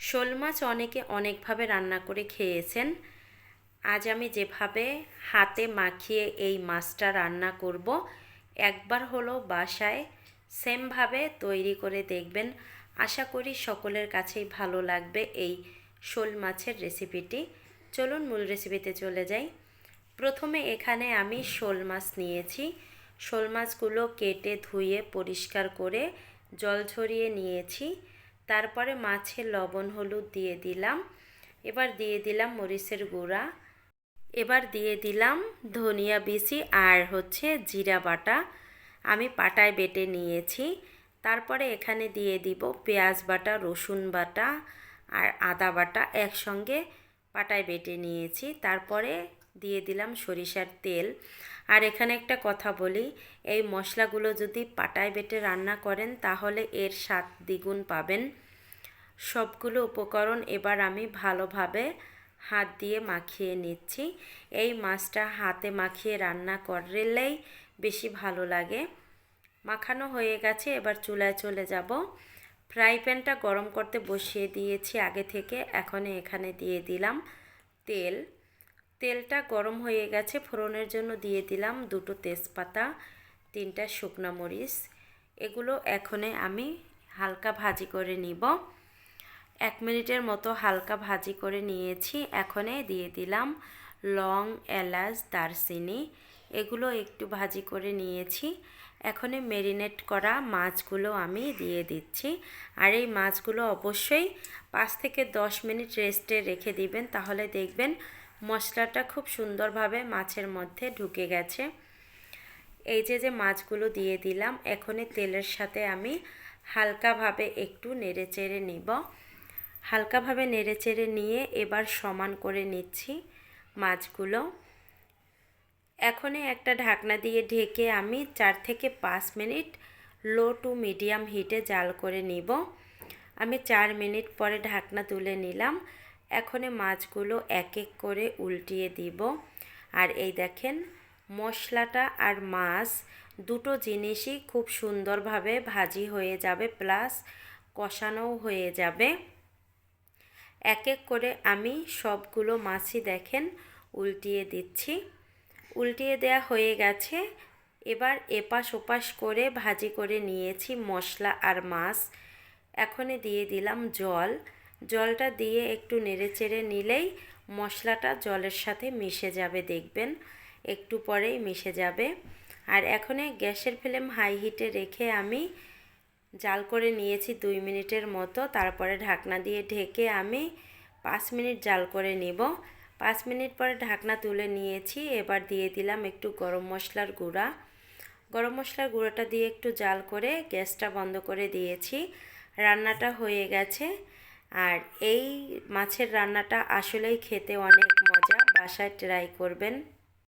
শোল মাছ অনেকে অনেকভাবে রান্না করে খেয়েছেন। আজ আমি যেভাবে হাতে মাখিয়ে এই মাছটা রান্না করব, একবার হলো বাসায় সেমভাবে তৈরি করে দেখবেন। আশা করি সকলের কাছেই ভালো লাগবে এই শোল মাছের রেসিপিটি। চলুন মূল রেসিপিতে চলে যাই। প্রথমে এখানে আমি শোল মাছ নিয়েছি। শোল মাছগুলো কেটে ধুয়ে পরিষ্কার করে জল ঝরিয়ে নিয়েছি। তারপরে মাছের লবণ হলুদ দিয়ে দিলাম। এবার দিয়ে দিলাম মরিচের গুঁড়া। এবার দিয়ে দিলাম ধনিয়া বিচি আর হচ্ছে জিরা বাটা। আমি পাটায় বেটে নিয়েছি। তারপরে এখানে দিয়ে দিব পেঁয়াজ বাটা, রসুন বাটা আর আদা বাটা একসঙ্গে পাটায় বেটে নিয়েছি। তারপরে দিয়ে দিলাম সরিষার তেল। আর এখানে একটা কথা বলি, এই মশলাগুলো যদি পাটায় বেটে রান্না করেন তাহলে এর স্বাদ দ্বিগুণ পাবেন। সবগুলো উপকরণ এবার আমি ভালোভাবে হাত দিয়ে মাখিয়ে নিচ্ছি। এই মাছটা হাতে মাখিয়ে রান্না করলেই বেশি ভালো লাগে। মাখানো হয়ে গেছে, এবার চুলায় চলে যাব। ফ্রাই প্যানটা গরম করতে বসিয়ে দিয়েছি আগে থেকে এখন এখানে দিয়ে দিলাম তেল। তেলটা গরম হয়ে গেছে, ফোড়নের জন্য দিয়ে দিলাম দুটো তেজপাতা, তিনটা শুকনো মরিচ। এগুলো এখনে আমি হালকা ভাজি করে নিব। এক মিনিটের মতো হালকা ভাজি করে নিয়েছি। এখনে দিয়ে দিলাম লং, এলাচ, দারচিনি। এগুলো একটু ভাজি করে নিয়েছি। এখনে মেরিনেট করা মাছগুলো আমি দিয়ে দিচ্ছি। আর এই মাছগুলো অবশ্যই পাঁচ থেকে দশ মিনিট রেস্টে রেখে দিবেন, তাহলে দেখবেন মশলাটা খুব সুন্দরভাবে মাছের মধ্যে ঢুকে গেছে। এই যে যে মাছগুলো দিয়ে দিলাম, এখনই তেলের সাথে আমি হালকাভাবে একটু নেড়ে চেড়ে নিব। হালকাভাবে নেড়ে চেড়ে নিয়ে এবার সমান করে নিচ্ছি মাছগুলো। এখনই একটা ঢাকনা দিয়ে ঢেকে আমি চার থেকে পাঁচ মিনিট লো টু মিডিয়াম হিটে জাল করে নিব। আমি চার মিনিট পরে ঢাকনা তুলে নিলাম। এখনই মাছগুলো এক এক করে উল্টিয়ে দিব। আর এই দেখেন, মশলাটা আর মাছ দুটো জিনিসই খুব সুন্দরভাবে ভাজি হয়ে যাবে, প্লাস কষানোও হয়ে যাবে। এক এক করে আমি সবগুলো মাছই দেখেন উল্টিয়ে দিচ্ছি। উল্টিয়ে দেয়া হয়ে গেছে। এবার এপাশ ওপাশ করে ভাজি করে নিয়েছি মশলা আর মাছ। এখনই দিয়ে দিলাম জল। জলটা দিয়ে একটু নেড়েচেড়ে নিলেই মশলাটা জলের সাথে মিশে যাবে, দেখবেন। একটু পরেই মিশে যাবে। আর এখনে গ্যাসের ফ্লেম হাই হিটে রেখে আমি জাল করে নিয়েছি দুই মিনিটের মতো। তারপরে ঢাকনা দিয়ে ঢেকে আমি পাঁচ মিনিট জাল করে নিব। পাঁচ মিনিট পরে ঢাকনা তুলে নিয়েছি। এবার দিয়ে দিলাম একটু গরম মশলার গুঁড়া। গরম মশলার গুঁড়োটা দিয়ে একটু জাল করে গ্যাসটা বন্ধ করে দিয়েছি। রান্নাটা হয়ে গেছে। আর এই মাছের রান্নাটা আসলেই খেতে অনেক মজা বাসায় ট্রাই করবেন।